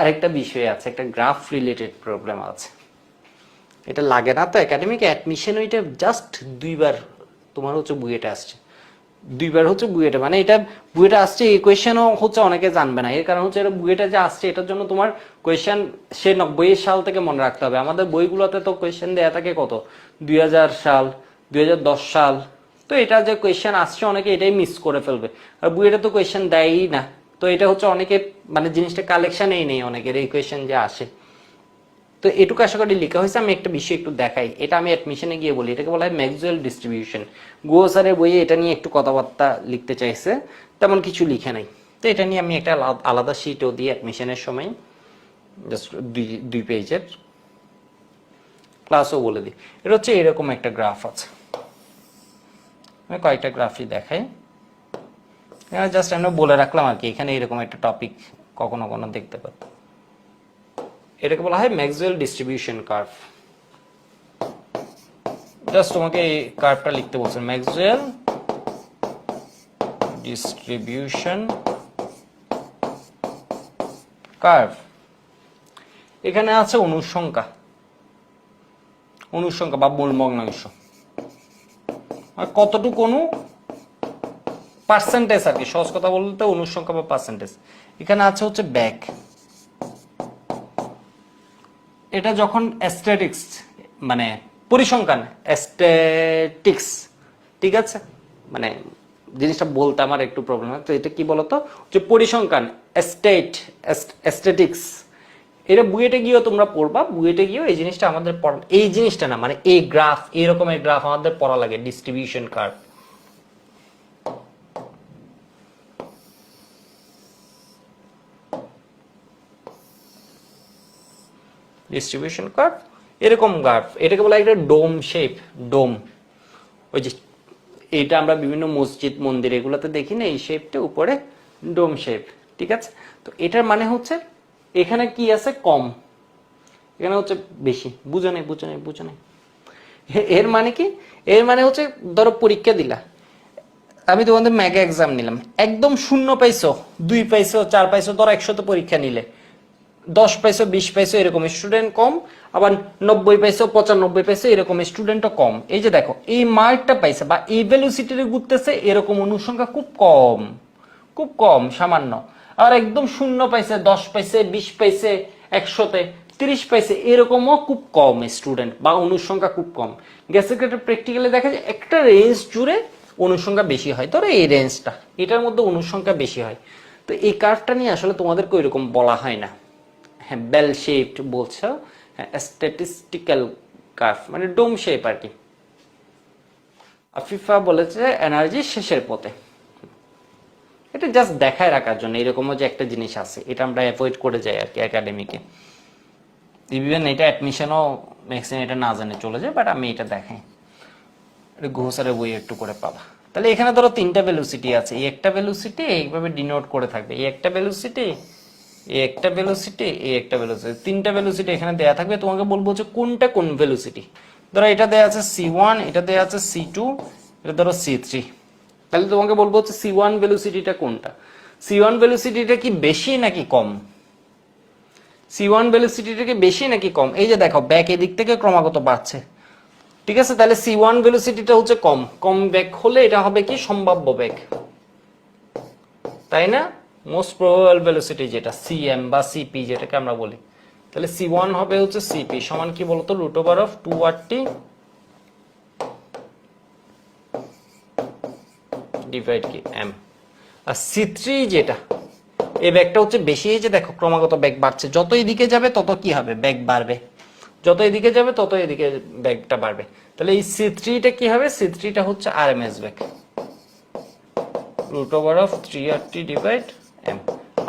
আরেকটা বিষয় আছে, একটা গ্রাফ রিলেটেড প্রবলেম আছে। এটা লাগে না তো একাডেমিক অ্যাডমিশন ওইটা জাস্ট দুইবার, তোমার হচ্ছে বুয়েটা আসছে। দুইবার হচ্ছে বুয়েটা মানে এটা বুয়েটা আসছে, এই কোয়েশ্চেনও হচ্ছে অনেকে জানবে না। এর কারণ হচ্ছে এটা বুয়েটা যে আসছে, এটার জন্য তোমার কোয়েশ্চেন সে নব্বই সাল থেকে মনে রাখতে হবে। আমাদের বইগুলোতে তো কোয়েশ্চেন দেয়া থাকে কত? দুই হাজার সাল, দুই হাজার দশ সাল। তো এটা যে কোয়েশ্চেন আসছে, অনেকে এটাই মিস করে ফেলবে। আর বুয়েটা তো কোয়েশ্চেন দেয়ই না। তো এটা হচ্ছে অনেকে মানে জিনিসটা কালেকশনেই নেই অনেকের, এই যে আসে। তো এটুকু আশা করি লেখা হয়েছে, আমি একটা বিষয় একটু দেখাই। এটা আমি অ্যাডমিশনে গিয়ে বলি, এটাকে বলা হয় ম্যাক্সুয়াল ডিস্ট্রিবিউশন গুহ স্যারের বইয়ে এটা নিয়ে একটু কথাবার্তা লিখতে চাইছে, তেমন কিছু লিখে নাই। তো এটা নিয়ে আমি একটা আলাদা শিটও দিই অ্যাডমিশনের সময়। জাস্ট দুই দুই পেজের ক্লাসও বলে দিই। এটা হচ্ছে এরকম একটা গ্রাফ আছে। আমি কয়েকটা গ্রাফই দেখাই। জাস্ট আমরা বলে রাখলাম আর কি, এখানে এরকম একটা টপিক কখনো কখনো দেখতে পাবো এটাকে বলা হয় ম্যাক্সওয়েল ডিস্ট্রিবিউশন কার্ভ জাস্ট তোমাকে এই কার্ভটা লিখতে বলছেন। ম্যাক্সওয়েল ডিস্ট্রিবিউশন কার্ভ এখানে আছে অনুসংখ্যা। অনুসংখ্যা বা মূল ভগ্নাংশ আর কতটুকু অনু? পার্সেন্টেজ আর কি, সহজ কথা বলতে অনুসংখ্যা বা পার্সেন্টেজ এখানে আছে হচ্ছে ব্যাক এটা যখন অ্যাস্টেটিক্স মানে পরিসংখ্যান অ্যাস্টেটিক্স ঠিক আছে? মানে জিনিসটা বলতে আমার একটু প্রবলেম হয়। তো এটা কি বলতো? যে পরিসংখ্যান অ্যাস্টেট অ্যাস্টেটিক্স এটা বুয়েটে গিয়েও তোমরা পড়বা, বুয়েটে গিয়েও এই জিনিসটা আমাদের পড়া এই জিনিসটা না মানে এই গ্রাফ এই গ্রাফ আমাদের পড়া লাগে ডিস্ট্রিবিউশন কার্ভ ডিস্ট্রিবিউশন কার্ভ এরকম কার্ভ এটাকে বলা একটা ডোম শেপ ডোম ওই যে এটা আমরা বিভিন্ন মসজিদ, মন্দির এগুলোতে দেখি না, এই শেপটা উপরে ডোম শেপ ঠিক আছে? তো এটার মানে হচ্ছে এখানে কি আছে? কম। এখানে হচ্ছে বেশি। বুঝো নেই বুঝো নেই বুঝো নেই। এর মানে কি? এর মানে হচ্ছে, ধরো পরীক্ষা দিলা। আমি তোমাদের ম্যাগা এক্সাম নিলাম। একদম শূন্য পাইছো, দুই পাইছো, চার পাইছো, ধরো একশো তো পরীক্ষা নিলে। দশ পাইছো বিশ পাইছো এরকম স্টুডেন্ট কম, আবার নব্বই পাইছো পঁচানব্বই পাইছো এরকম স্টুডেন্টও কম। এই যে দেখো, এই মার্কটা পাইছে বা এই ভ্যালুসিটিতে ঘুরতেছে, এরকম অনুসংখ্যা খুব কম খুব কম, সামান্য। আর একদম শূন্য পাইছে দশ পাইছে বিশ পাইছে একশোতে তিরিশ পাইছে এরকমও খুব কম স্টুডেন্ট বা অনুসংখ্যা খুব কম। গ্যাসের প্র্যাকটিক্যালি দেখা যায়, একটা রেঞ্জ জুড়ে অনুসংখ্যা বেশি হয়। ধরো এই রেঞ্জটা এটার মধ্যে অনুসংখ্যা বেশি হয়। তো এই কার্ভটা নিয়ে আসলে তোমাদেরকে ওইরকম বলা হয় না। হ্যাঁ বেল শেপড বলছো হ্যাঁ স্ট্যাটিস্টিক্যাল কার্ভ মানে ডোম শেপ আর কি। আফিফা বলেছে এনার্জি শেষের পথে। এটা জাস্ট দেখায় রাখার জন্য, এরকমও যে একটা জিনিস আছে, এটা আমরা অ্যাভয়েড করে যাই আর কি একাডেমিকে ইভেন এটা অ্যাডমিশনও ম্যাক্সিমাম এটা না জানে চলে যায় বাট আমি এটা দেখাই। এটা ঘোষারের বই একটু করে পাবা। তাহলে এখানে ধরো তিনটা ভেলোসিটি আছে, এই একটা ভেলোসিটি এইভাবে ডিনোট করে থাকবে, এই একটা ভেলোসিটি এই একটা ভেলোসিটি এই একটা ভেলোসিটি তিনটা ভেলোসিটি এখানে দেয়া থাকবে। তোমাকে বলব যে কোনটা কোন ভেলোসিটি ধরো এটা দেয়া আছে সি ওয়ান এটা দেয়া আছে সি টু এটা ধরো সি থ্রি তাহলে তোমাকে বলব হচ্ছে সি ওয়ান ভেলোসিটিটা কোনটা? সি ওয়ান ভেলোসিটিটা কি বেশি নাকি কম? সি ওয়ান ভেলোসিটিটা কি বেশি নাকি কম? এই যে দেখো ব্যাক এদিক থেকে ক্রমাগত বাড়ছে। ঠিক আছে? তাহলে সি ওয়ান ভেলোসিটিটা হচ্ছে কম। কম ব্যাক হলে এটা হবে কি? সম্ভাব্য ব্যাক তাই না? মোস্ট প্রবাবল ভেলোসিটি যেটা সিএম বা সিপি যেটাকে আমরা বলি। তাহলে সি ওয়ান হবে হচ্ছে সিপি সমান কি বলতো? Root over of two R T divide কি? এম আর সি থ্রি যেটা এই ব্যাগটা হচ্ছে বেশি যে দেখো, ক্রমাগত ব্যাগ বাড়ছে। যত এদিকে যাবে, তত কি হবে? ব্যাগ বাড়বে। যত এদিকে যাবে, তত এদিকে ব্যাগটা বাড়বে। তাহলে এই সি থ্রিটা কি হবে? সি থ্রিটা হচ্ছে R M S bag. Root over of three R T divide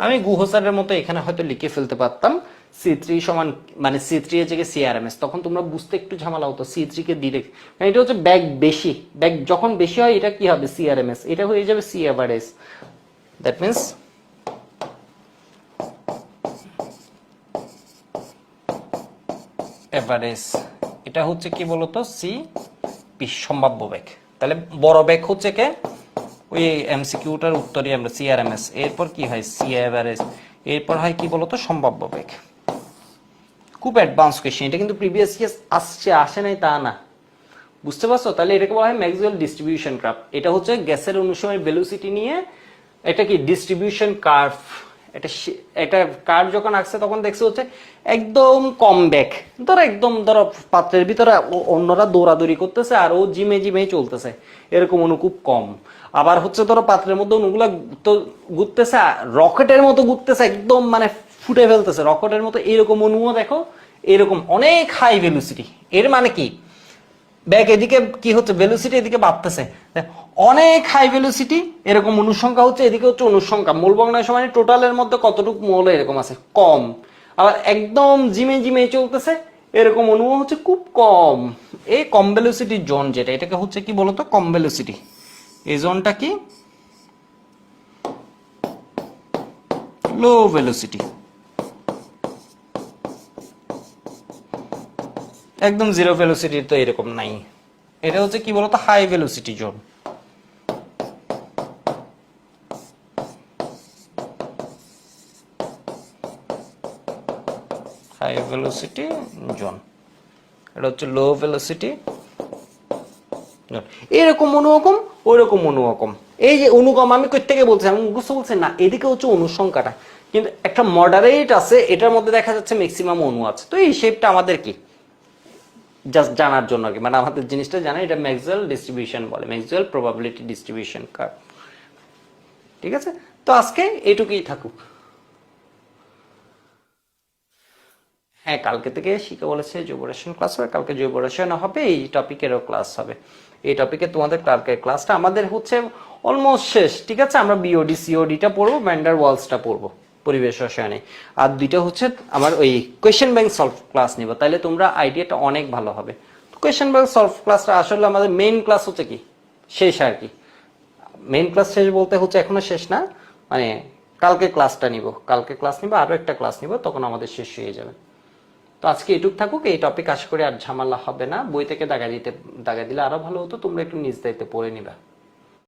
আমি গুহসারের মতো এখানে হয়তো লিখে ফেলতে পারতাম সি থ্রি সমান মানে সি থ্রি এর জায়গায় সিআরএমএস তখন তোমরা বুঝতে একটু ঝামেলা হতো সি থ্রি কে ডিরেক্ট কারণ এটা হচ্ছে ব্যাগ বেশি। ব্যাগ যখন বেশি হয়, এটা কি হবে? সিআরএমএস এটা হয়ে যাবে C average that means average এটা হচ্ছে কি বলতো? সি পি, সম্ভাব্য ব্যাগ। তাহলে বড় ব্যাগ হচ্ছে কে? ওই এমসিকিউটার উত্তরই আমরা সিআরএমএস এরপর কি হয়? সি এভারেজ এরপর হয় কি বলতো? সম্ভাব্য বেগ। খুব অ্যাডভান্স কোয়েশ্চেন এটা কিন্তু প্রিভিয়াস ইয়ার্স আসছে, আসে নাই, তা না। বুঝতে পারছ? তাহলে এটাকে বলা হয় ম্যাক্সওয়েল ডিস্ট্রিবিউশন কার্ভ এটা হচ্ছে গ্যাসের অনুসময় ভেলোসিটি নিয়ে এটা কি? ডিস্ট্রিবিউশন কার্ভ এটা এটা কার্ভ যখন আসছে তখন দেখছে হচ্ছে একদম কম ব্যাক ধরো একদম ধরো পাত্রের ভিতরে অন্যরা দৌড়াদৌড়ি করতেছে আর ও জিমে জিমে চলতেছে। এরকম অনু খুব কম। আবার হচ্ছে ধরো পাত্রের মধ্যে অনুগুলা তো ঘুরতেছে, রকেটের মতো ঘুরতেছে, একদম মানে ফুটে ফেলতেছে। রকেটের মতো এরকম অনুও দেখো, এরকম অনেক হাই ভেলোসিটি এর মানে কি? ব্যাগ এদিকে কি হচ্ছে? ভেলোসিটি এদিকে বাড়তেছে। অনেক হাই ভেলোসিটি এরকম অনুসংখ্যা হচ্ছে, এদিকে হচ্ছে অনুসংখ্যা। মূল ভগ্নাংশ মানে টোটালের মধ্যে কতটুকু মোল এরকম আছে? কম। আবার একদম জিমে জিমে চলতেছে, এরকম অনু হচ্ছে খুব কম। এই কম ভেলোসিটির জোন যেটা, এটাকে হচ্ছে কি বলতো? কম ভেলোসিটি এই জোনটা কি? লো ভেলোসিটি একদম জিরো ভেলোসিটি তো এরকম নাই। এটা হচ্ছে কি বলতো? High velocity zone high velocity zone এটা হচ্ছে লো ভেলোসিটি এরকম অনুরকম ওইরকম অনুরকম এই যে অনুগম, আমি কই থেকে বলছি আমি মুখস্থ বলছি না, এদিকে হচ্ছে অনুসংখ্যাটা। কিন্তু একটা মডারেট আছে, এটার মধ্যে দেখা যাচ্ছে ম্যাক্সিমাম অনু আছে। তো এই শেপটা আমাদের কি? জাস্ট জানার জন্য আর কি। মানে আমাদের জিনিসটা জানা এটা ম্যাক্সওয়েল ডিস্ট্রিবিউশন বলে ম্যাক্সওয়েল প্রবাবিলিটি ডিস্ট্রিবিউশন কার্ভ ঠিক আছে? তো আজকে এটুকুই থাকুক। হ্যাঁ কালকে থেকে শিখে বলেছে জৈব রসায়ন ক্লাস হবে, কালকে জৈব রসায়ন হবে, এই টপিকেরও ক্লাস হবে। এই টপিকে তোমাদের কালকের ক্লাসটা আমাদের হচ্ছে অলমোস্ট শেষ, ঠিক আছে? আমরা বিওডি সিওডিটা পড়ব ম্যান্ডার ওয়ালসটা পড়ব। পরিবেশ রসায়নে। আর দুইটা হচ্ছে আমার ওই কোয়েশ্চেন ব্যাংক সলভ ক্লাস নিব তাহলে তোমরা আইডিয়াটা অনেক ভালো হবে। কোয়েশ্চেন ব্যাংক সলভ ক্লাসটা আসলে আমাদের মেইন ক্লাস হচ্ছে কি? শেষ আর কি। মেইন ক্লাস শেষ বলতে হচ্ছে এখনও শেষ না মানে কালকে ক্লাসটা নিব। কালকে ক্লাস নিব আরও একটা ক্লাস নিব, তখন আমাদের শেষ হয়ে যাবে। তো আজকে এটুক থাকুক, এই টপিক আশা করি আর ঝামেলা হবে না। বই থেকে দাগা দিতে, দাগা দিলে আরও ভালো হতো, তোমরা একটু নিজ দায়িত্বে পড়ে নিবা।